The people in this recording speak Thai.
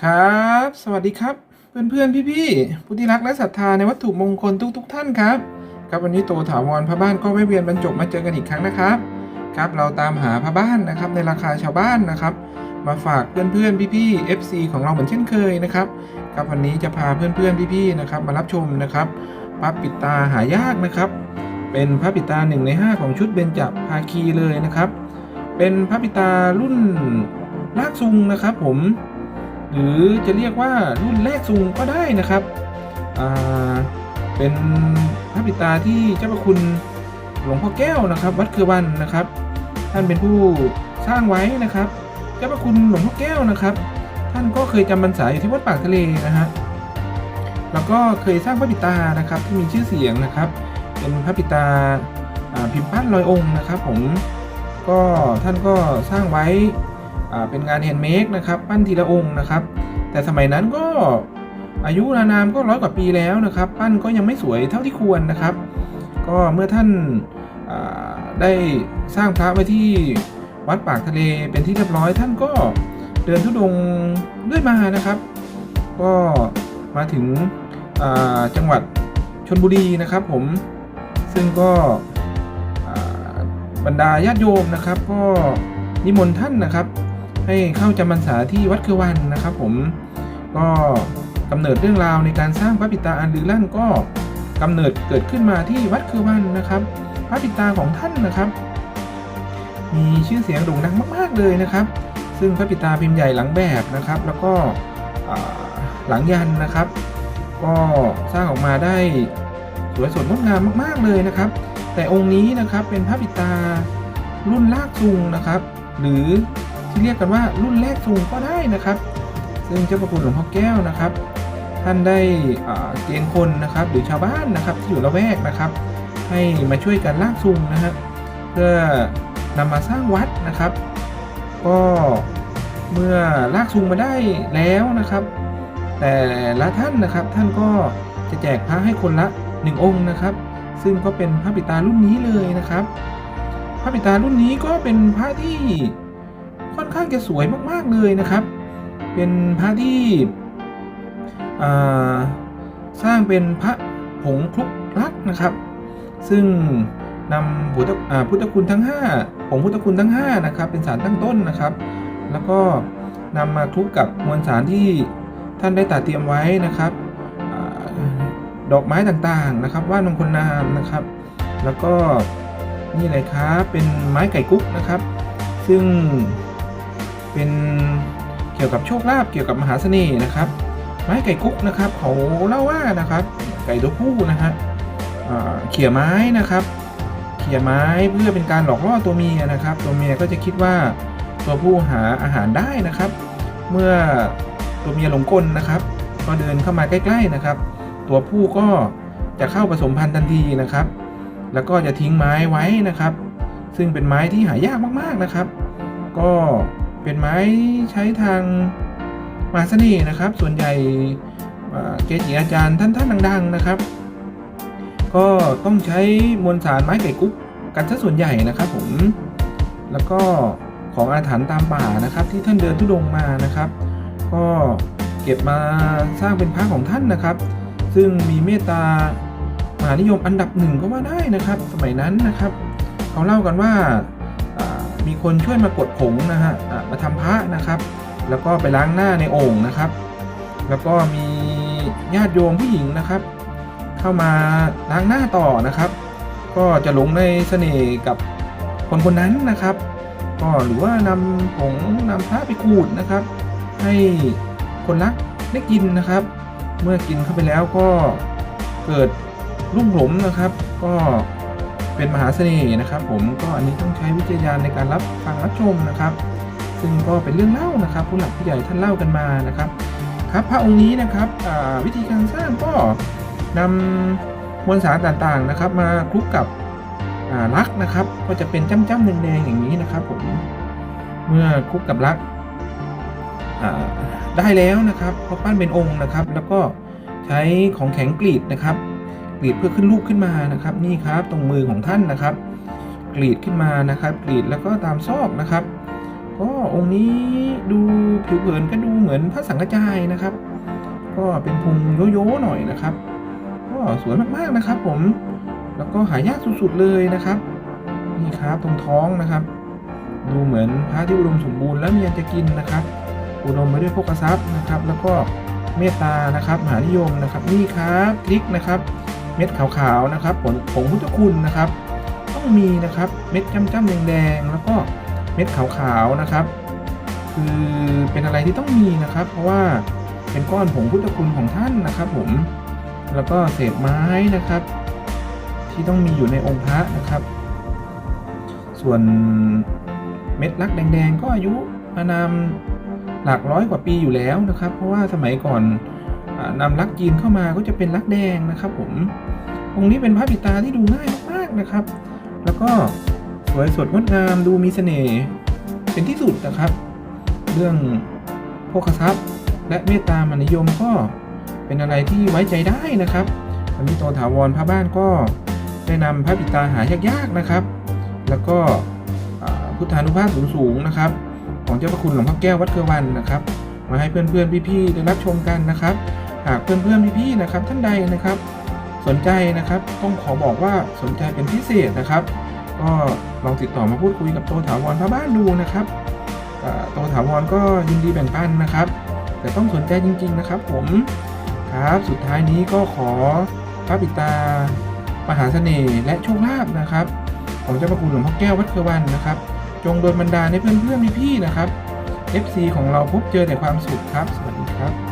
ครับ สวัสดีครับ เพื่อนๆ พี่ๆผู้ที่รักและศรัทธาในวัตถุมงคลทุก ๆ ท่านครับ ครับวันนี้โตถาวรพระบ้านก็ไม่เวียนบรรจบมาเจอกันอีกครั้งนะครับ ครับเราตามหาพระบ้านนะครับในราคาชาวบ้านนะครับ มาฝากเพื่อนๆ พี่ๆ FC ของเราเหมือนเช่นเคยนะครับ ครับวันนี้จะพาเพื่อนๆ พี่ๆ นะครับมารับชมนะครับพระปิดตาหายากนะครับ เป็นพระปิดตาหนึ่งในห้าของชุดเบญจภาคีเลยนะครับ เป็นพระปิดตารุ่นลากซุงนะครับ ผม หรือจะเรียกว่ารุ่นแรกซุงก็ได้นะครับเป็นพระปิตาที่เจ้าพระคุณหลวงพ่อแก้วนะครับ วัดเครือวันนะครับ ท่านเป็นผู้สร้างไว้นะครับ เจ้าพระคุณหลวงพ่อแก้วนะครับ ท่านก็เคยจำพรรษาอยู่ที่วัดปากทะเลนะฮะแล้วก็เคยสร้างพระปิตานะครับที่มีชื่อเสียงนะครับ เป็นพระปิตาพิมพ์ปั้นลอยองค์นะครับ ผมก็ท่านก็สร้างไว้ เป็นงานแฮนด์เมดนะครับปั้นทีละองค์นะครับ แต่สมัยนั้นก็อายุรานามก็ร้อยกว่าปีแล้วนะครับ ปั้นก็ยังไม่สวยเท่าที่ควรนะครับ ก็เมื่อท่านได้สร้างพระไว้ที่วัดปากทะเลเป็นที่เรียบร้อย ท่านก็เดินทุดงเรื่อยมานะครับ ก็มาถึงจังหวัดชนบุรีนะครับผมซึ่งก็บรรดาญาติโยมนะครับ ก็นิมนต์ท่านนะครับ ให้เข้าจำพรรษาที่วัดคือวันนะครับผมก็กำเนิดเรื่องราวในการสร้างพระปิตาอันลือลั่นก็กำเนิดเกิดขึ้นมาที่วัดคือวันนะครับ พระปิตาของท่านนะครับ มีชื่อเสียงโด่งดังมาก ๆเลยนะครับ ซึ่งพระปิตาพิมพ์ใหญ่หลังแบบนะครับ แล้วก็หลังยันนะครับ ก็สร้างออกมาได้สวยสดงดงามมาก ๆเลยนะครับ แต่องค์นี้นะครับเป็นพระปิตารุ่นลากซุงนะครับ หรือ ที่เรียกกันว่ารุ่นแรกซุงก็ได้นะครับ ซึ่งเจ้าพระคุณหลวงพ่อแก้วนะครับ ท่านได้เกณฑ์คนนะครับ หรือชาวบ้านนะครับที่อยู่ละแวกนะครับ ให้มาช่วยกันลากซุงนะฮะเพื่อนำมาสร้างวัดนะครับ ก็เมื่อลากซุงมาได้แล้วนะครับ แต่ละท่านนะครับท่านก็จะแจกพระให้คนละหนึ่งองค์นะครับ ซึ่งก็เป็นพระปิตารุ่นนี้เลยนะครับ พระปิตารุ่นนี้ก็เป็นพระที่ ข้างจะสวยมากๆเลยนะครับ เป็นพระที่สร้างเป็นพระผงคลุกลักนะครับ ซึ่งนำพุทธพุทธคุณทั้ง 5 ผงพุทธคุณทั้ง5นะครับ เป็นสารตั้งต้นนะครับ แล้วก็นำมาคลุกกับมวลสารที่ท่านได้ตัดเตรียมไว้นะครับอดอกไม้ต่างๆนะครับว่านมคลนามนะครับ แล้วก็นี่เลยครับเป็นไม้ไก่กุ๊กนะครับ ซึ่ง เป็นเกี่ยวกับโชคลาภเกี่ยวกับมหาเสน่ห์นะครับ ไม้ไก่กุ๊กนะครับเขาเล่าว่านะครับไก่ตัวผู้นะฮะเขี่ยไม้นะครับเขี่ยไม้เพื่อเป็นการหลอกล่อตัวเมียนะครับ ตัวเมียก็จะคิดว่าตัวผู้หาอาหารได้นะครับ เมื่อตัวเมียหลงกลนะครับ ก็เดินเข้ามาใกล้ ๆนะครับ ตัวผู้ก็จะเข้าผสมพันธุ์ทันทีนะครับ แล้วก็จะทิ้งไม้ไว้นะครับ ซึ่งเป็นไม้ที่หายากมากๆนะครับ ก็ เป็นไม้ใช้ทางมหาเสน่ห์นะครับ ส่วนใหญ่เกจิอาจารย์ท่านๆดัง ๆนะครับ ก็ต้องใช้มวลสารไม้ไก่กุ๊กกันซะส่วนใหญ่นะครับผมแล้วก็ของอาถรรพ์ตามป่านะครับ ที่ท่านเดินทุดงมานะครับ ก็เก็บมาสร้างเป็นพระของท่านนะครับ ซึ่งมีเมตตามหานิยมอันดับหนึ่งก็ว่าได้นะครับ สมัยนั้นนะครับ เขาเล่ากันว่า มีคนช่วยมากดผงนะฮะมาทำพระนะครับ แล้วก็ไปล้างหน้าในโอ่งนะครับ แล้วก็มีญาติโยมผู้หญิงนะครับ เข้ามาล้างหน้าต่อนะครับ ก็จะหลงในเสน่ห์กับคนคนนั้นนะครับ ก็หรือว่านำผงนำพระไปขูดนะครับ ให้คนรักได้กินนะครับ เมื่อกินเข้าไปแล้วก็เกิดรุ่มหลมนะครับ ก็ เป็นมหาเสน่ห์นะครับ ผมก็อันนี้ต้องใช้วิจารณญาณในการรับฟังรับชมนะครับ ซึ่งก็เป็นเรื่องเล่านะครับผู้หลักผู้ใหญ่ท่านเล่ากันมานะครับ ครับพระองค์นี้นะครับวิธีการสร้างก็นำมวลสารต่างๆนะครับ มาคลุกกับลักนะครับ ก็จะเป็นจ้ำๆแดงๆอย่างนี้นะครับผมเมื่อคลุกกับลักได้แล้วนะครับพอปั้นเป็นองค์นะครับ แล้วก็ใช้ของแข็งกรีดนะครับ กรีดเพื่อขึ้นรูปขึ้นมานะครับ นี่ครับตรงมือของท่านนะครับ กรีดขึ้นมานะครับ กรีดแล้วก็ตามซอกนะครับก็องค์นี้ดูผิวเผินก็ดูเหมือนพระสังฆจายนะครับ ก็เป็นพุงโยๆหน่อยนะครับ ก็สวยมากๆนะครับ ผม แล้วก็หายากสุดๆเลยนะครับ นี่ครับตรงท้องนะครับ ดูเหมือนพระที่อุดมสมบูรณ์และมีอันจะกินนะครับ อุดมไปด้วยโภคทรัพย์นะครับ แล้วก็เมตตานะครับมหานิยมนะครับ นี่ครับพริกนะครับ เม็ดขาวๆนะครับผลผงพุทธคุณนะครับ ต้องมีนะครับเม็ดจ้ำๆแดงๆแล้วก็เม็ดขาวๆนะครับ คือเป็นอะไรที่ต้องมีนะครับ เพราะว่าเป็นก้อนผงพุทธคุณของท่านนะครับ ผมแล้วก็เศษไม้นะครับ ที่ต้องมีอยู่ในองค์พระนะครับ ส่วนเม็ดลักแดง ๆ ก็อายุอานามหลักร้อยกว่าปีอยู่แล้วนะครับ เพราะว่าสมัยก่อน นำลักจีนเข้ามาก็จะเป็นลักแดงนะครับ ผมองค์นี้เป็นพระปิตาที่ดูง่ายมากๆนะครับ แล้วก็สวยสดงดงามดูมีเสน่ห์เป็นที่สุดนะครับ เรื่องโภคทรัพย์ และเมตตามนิยมก็เป็นอะไรที่ไว้ใจได้นะครับวันนี้โตถาวรพระบ้านก็ได้นำพระปิตาหายากๆนะครับ แล้วก็พุทธานุภาพสูงๆนะครับ ของเจ้าพระคุณหลวงพ่อแก้ววัดเครือวันนะครับ มาให้เพื่อนๆพี่ๆได้รับชมกันนะครับ หากเพื่อนๆพี่ๆนะครับท่านใดนะครับ สนใจนะครับต้องขอบอกว่าสนใจเป็นพิเศษนะครับ ก็ลองติดต่อมาพูดคุยกับโตถาวรพระบ้านดูนะครับโตถาวรก็ยินดีแบ่งปันนะครับ แต่ต้องสนใจจริง ๆนะครับ ผมครับสุดท้ายนี้ก็ขอพระปิตามหาเสน่ห์และโชคลาภนะครับของเจ้าพระคุณหลวงพ่อแก้ววัดเครือวันนะครับ จงโดนบันดาลให้เพื่อนๆพี่ๆนะครับ FC ของเราพบเจอแต่ความสุขครับ สวัสดีครับ